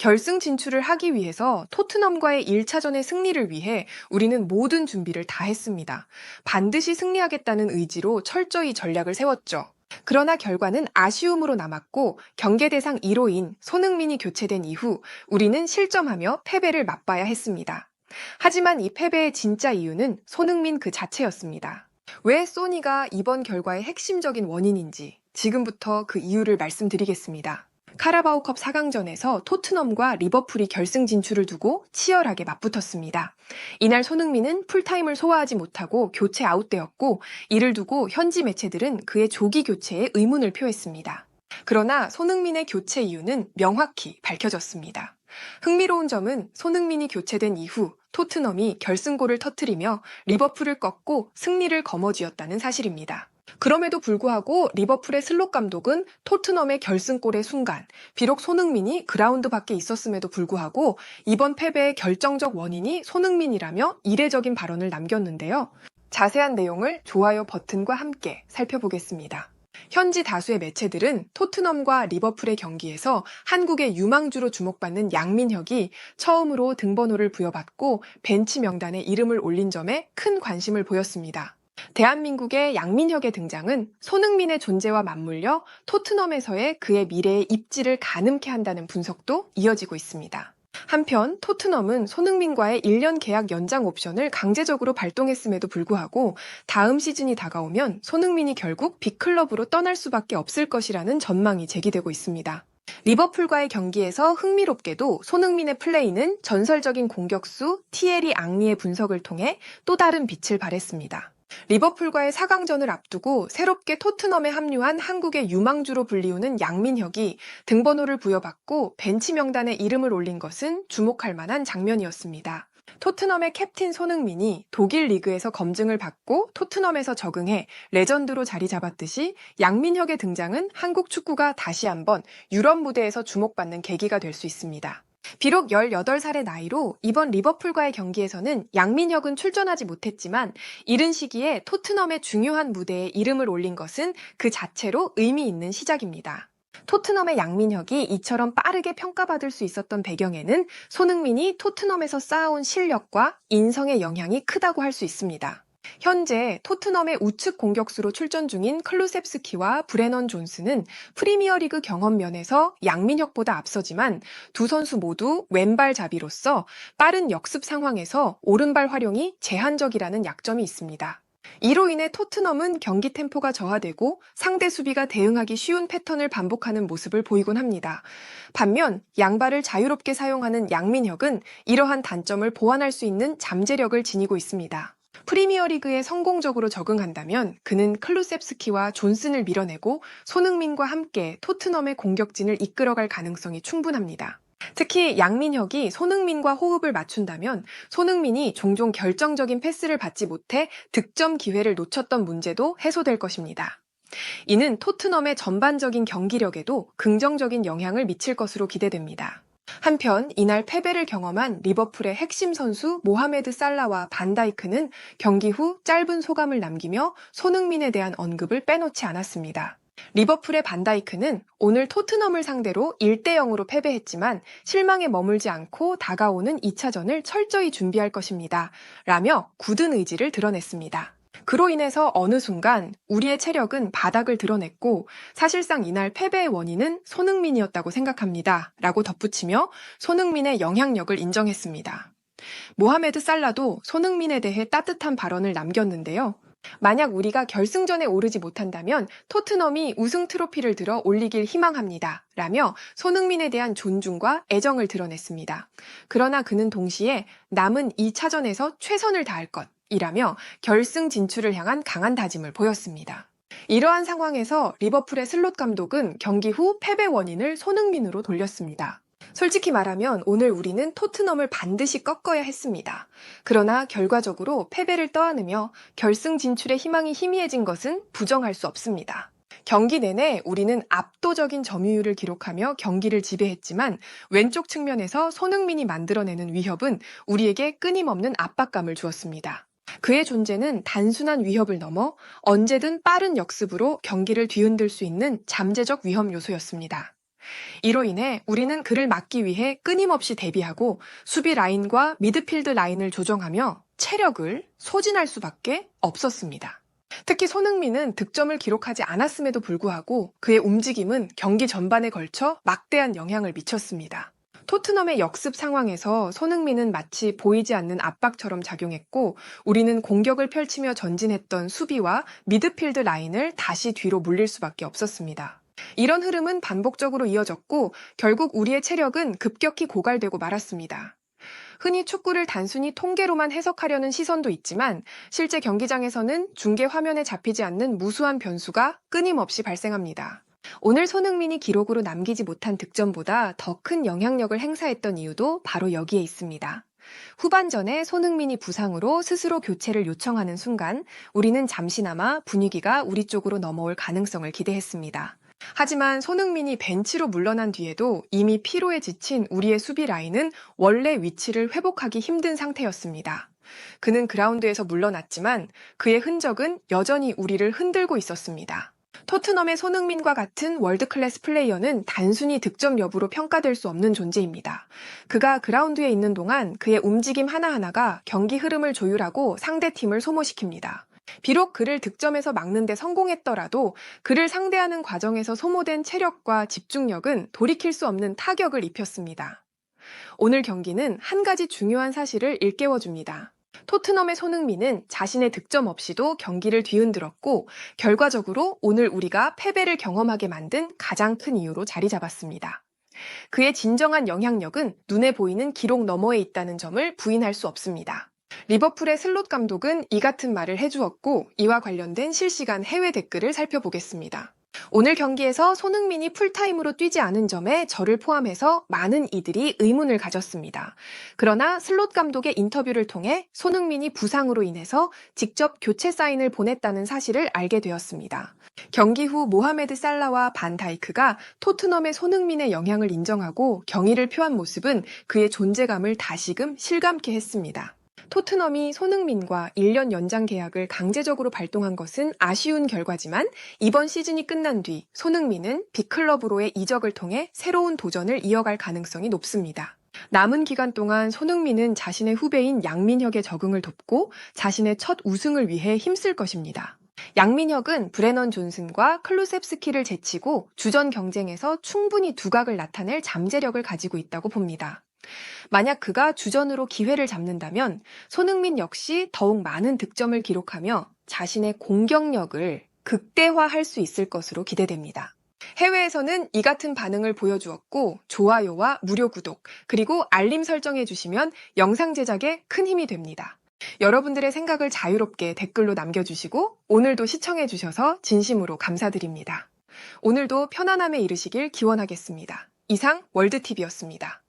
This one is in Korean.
결승 진출을 하기 위해서 토트넘과의 1차전의 승리를 위해 우리는 모든 준비를 다 했습니다. 반드시 승리하겠다는 의지로 철저히 전략을 세웠죠. 그러나 결과는 아쉬움으로 남았고 경계 대상 1호인 손흥민이 교체된 이후 우리는 실점하며 패배를 맛봐야 했습니다. 하지만 이 패배의 진짜 이유는 손흥민 그 자체였습니다. 왜 소니가 이번 결과의 핵심적인 원인인지 지금부터 그 이유를 말씀드리겠습니다. 카라바오컵 4강전에서 토트넘과 리버풀이 결승 진출을 두고 치열하게 맞붙었습니다. 이날 손흥민은 풀타임을 소화하지 못하고 교체 아웃되었고 이를 두고 현지 매체들은 그의 조기 교체에 의문을 표했습니다. 그러나 손흥민의 교체 이유는 명확히 밝혀졌습니다. 흥미로운 점은 손흥민이 교체된 이후 토트넘이 결승골을 터트리며 리버풀을 꺾고 승리를 거머쥐었다는 사실입니다. 그럼에도 불구하고 리버풀의 슬롯 감독은 토트넘의 결승골의 순간, 비록 손흥민이 그라운드 밖에 있었음에도 불구하고 이번 패배의 결정적 원인이 손흥민이라며 이례적인 발언을 남겼는데요. 자세한 내용을 좋아요 버튼과 함께 살펴보겠습니다. 현지 다수의 매체들은 토트넘과 리버풀의 경기에서 한국의 유망주로 주목받는 양민혁이 처음으로 등번호를 부여받고 벤치 명단에 이름을 올린 점에 큰 관심을 보였습니다. 대한민국의 양민혁의 등장은 손흥민의 존재와 맞물려 토트넘에서의 그의 미래의 입지를 가늠케 한다는 분석도 이어지고 있습니다. 한편 토트넘은 손흥민과의 1년 계약 연장 옵션을 강제적으로 발동했음에도 불구하고 다음 시즌이 다가오면 손흥민이 결국 빅클럽으로 떠날 수밖에 없을 것이라는 전망이 제기되고 있습니다. 리버풀과의 경기에서 흥미롭게도 손흥민의 플레이는 전설적인 공격수 티에리 앙리의 분석을 통해 또 다른 빛을 발했습니다. 리버풀과의 4강전을 앞두고 새롭게 토트넘에 합류한 한국의 유망주로 불리우는 양민혁이 등번호를 부여받고 벤치 명단에 이름을 올린 것은 주목할 만한 장면이었습니다. 토트넘의 캡틴 손흥민이 독일 리그에서 검증을 받고 토트넘에서 적응해 레전드로 자리 잡았듯이 양민혁의 등장은 한국 축구가 다시 한번 유럽 무대에서 주목받는 계기가 될 수 있습니다. 비록 18살의 나이로 이번 리버풀과의 경기에서는 양민혁은 출전하지 못했지만 이른 시기에 토트넘의 중요한 무대에 이름을 올린 것은 그 자체로 의미 있는 시작입니다. 토트넘의 양민혁이 이처럼 빠르게 평가받을 수 있었던 배경에는 손흥민이 토트넘에서 쌓아온 실력과 인성의 영향이 크다고 할 수 있습니다. 현재 토트넘의 우측 공격수로 출전 중인 클루셉스키와 브레넌 존스는 프리미어리그 경험 면에서 양민혁보다 앞서지만 두 선수 모두 왼발잡이로서 빠른 역습 상황에서 오른발 활용이 제한적이라는 약점이 있습니다. 이로 인해 토트넘은 경기 템포가 저하되고 상대 수비가 대응하기 쉬운 패턴을 반복하는 모습을 보이곤 합니다. 반면 양발을 자유롭게 사용하는 양민혁은 이러한 단점을 보완할 수 있는 잠재력을 지니고 있습니다. 프리미어리그에 성공적으로 적응한다면 그는 클루셉스키와 존슨을 밀어내고 손흥민과 함께 토트넘의 공격진을 이끌어갈 가능성이 충분합니다. 특히 양민혁이 손흥민과 호흡을 맞춘다면 손흥민이 종종 결정적인 패스를 받지 못해 득점 기회를 놓쳤던 문제도 해소될 것입니다. 이는 토트넘의 전반적인 경기력에도 긍정적인 영향을 미칠 것으로 기대됩니다. 한편 이날 패배를 경험한 리버풀의 핵심 선수 모하메드 살라와 반다이크는 경기 후 짧은 소감을 남기며 손흥민에 대한 언급을 빼놓지 않았습니다. 리버풀의 반다이크는 오늘 토트넘을 상대로 1대 0으로 패배했지만 실망에 머물지 않고 다가오는 2차전을 철저히 준비할 것입니다. 라며 굳은 의지를 드러냈습니다. 그로 인해서 어느 순간 우리의 체력은 바닥을 드러냈고 사실상 이날 패배의 원인은 손흥민이었다고 생각합니다. 라고 덧붙이며 손흥민의 영향력을 인정했습니다. 모하메드 살라도 손흥민에 대해 따뜻한 발언을 남겼는데요. 만약 우리가 결승전에 오르지 못한다면 토트넘이 우승 트로피를 들어 올리길 희망합니다. 라며 손흥민에 대한 존중과 애정을 드러냈습니다. 그러나 그는 동시에 남은 2차전에서 최선을 다할 것, 이라며 결승 진출을 향한 강한 다짐을 보였습니다. 이러한 상황에서 리버풀의 슬롯 감독은 경기 후 패배 원인을 손흥민으로 돌렸습니다. 솔직히 말하면 오늘 우리는 토트넘을 반드시 꺾어야 했습니다. 그러나 결과적으로 패배를 떠안으며 결승 진출의 희망이 희미해진 것은 부정할 수 없습니다. 경기 내내 우리는 압도적인 점유율을 기록하며 경기를 지배했지만 왼쪽 측면에서 손흥민이 만들어내는 위협은 우리에게 끊임없는 압박감을 주었습니다. 그의 존재는 단순한 위협을 넘어 언제든 빠른 역습으로 경기를 뒤흔들 수 있는 잠재적 위험 요소였습니다. 이로 인해 우리는 그를 막기 위해 끊임없이 대비하고 수비 라인과 미드필드 라인을 조정하며 체력을 소진할 수밖에 없었습니다. 특히 손흥민은 득점을 기록하지 않았음에도 불구하고 그의 움직임은 경기 전반에 걸쳐 막대한 영향을 미쳤습니다. 토트넘의 역습 상황에서 손흥민은 마치 보이지 않는 압박처럼 작용했고 우리는 공격을 펼치며 전진했던 수비와 미드필드 라인을 다시 뒤로 물릴 수밖에 없었습니다. 이런 흐름은 반복적으로 이어졌고 결국 우리의 체력은 급격히 고갈되고 말았습니다. 흔히 축구를 단순히 통계로만 해석하려는 시선도 있지만 실제 경기장에서는 중계 화면에 잡히지 않는 무수한 변수가 끊임없이 발생합니다. 오늘 손흥민이 기록으로 남기지 못한 득점보다 더 큰 영향력을 행사했던 이유도 바로 여기에 있습니다. 후반전에 손흥민이 부상으로 스스로 교체를 요청하는 순간 우리는 잠시나마 분위기가 우리 쪽으로 넘어올 가능성을 기대했습니다. 하지만 손흥민이 벤치로 물러난 뒤에도 이미 피로에 지친 우리의 수비 라인은 원래 위치를 회복하기 힘든 상태였습니다. 그는 그라운드에서 물러났지만 그의 흔적은 여전히 우리를 흔들고 있었습니다. 토트넘의 손흥민과 같은 월드클래스 플레이어는 단순히 득점 여부로 평가될 수 없는 존재입니다. 그가 그라운드에 있는 동안 그의 움직임 하나하나가 경기 흐름을 조율하고 상대팀을 소모시킵니다. 비록 그를 득점에서 막는데 성공했더라도 그를 상대하는 과정에서 소모된 체력과 집중력은 돌이킬 수 없는 타격을 입혔습니다. 오늘 경기는 한 가지 중요한 사실을 일깨워줍니다. 토트넘의 손흥민은 자신의 득점 없이도 경기를 뒤흔들었고 결과적으로 오늘 우리가 패배를 경험하게 만든 가장 큰 이유로 자리 잡았습니다. 그의 진정한 영향력은 눈에 보이는 기록 너머에 있다는 점을 부인할 수 없습니다. 리버풀의 슬롯 감독은 이 같은 말을 해주었고 이와 관련된 실시간 해외 댓글을 살펴보겠습니다. 오늘 경기에서 손흥민이 풀타임으로 뛰지 않은 점에 저를 포함해서 많은 이들이 의문을 가졌습니다. 그러나 슬롯 감독의 인터뷰를 통해 손흥민이 부상으로 인해서 직접 교체 사인을 보냈다는 사실을 알게 되었습니다. 경기 후 모하메드 살라와 반다이크가 토트넘의 손흥민의 영향을 인정하고 경의를 표한 모습은 그의 존재감을 다시금 실감케 했습니다. 토트넘이 손흥민과 1년 연장 계약을 강제적으로 발동한 것은 아쉬운 결과지만 이번 시즌이 끝난 뒤 손흥민은 빅클럽으로의 이적을 통해 새로운 도전을 이어갈 가능성이 높습니다. 남은 기간 동안 손흥민은 자신의 후배인 양민혁의 적응을 돕고 자신의 첫 우승을 위해 힘쓸 것입니다. 양민혁은 브레넌 존슨과 클루셉스키를 제치고 주전 경쟁에서 충분히 두각을 나타낼 잠재력을 가지고 있다고 봅니다. 만약 그가 주전으로 기회를 잡는다면 손흥민 역시 더욱 많은 득점을 기록하며 자신의 공격력을 극대화할 수 있을 것으로 기대됩니다. 해외에서는 이 같은 반응을 보여주었고 좋아요와 무료 구독 그리고 알림 설정해 주시면 영상 제작에 큰 힘이 됩니다. 여러분들의 생각을 자유롭게 댓글로 남겨주시고 오늘도 시청해 주셔서 진심으로 감사드립니다. 오늘도 편안함에 이르시길 기원하겠습니다. 이상 월드TV였습니다.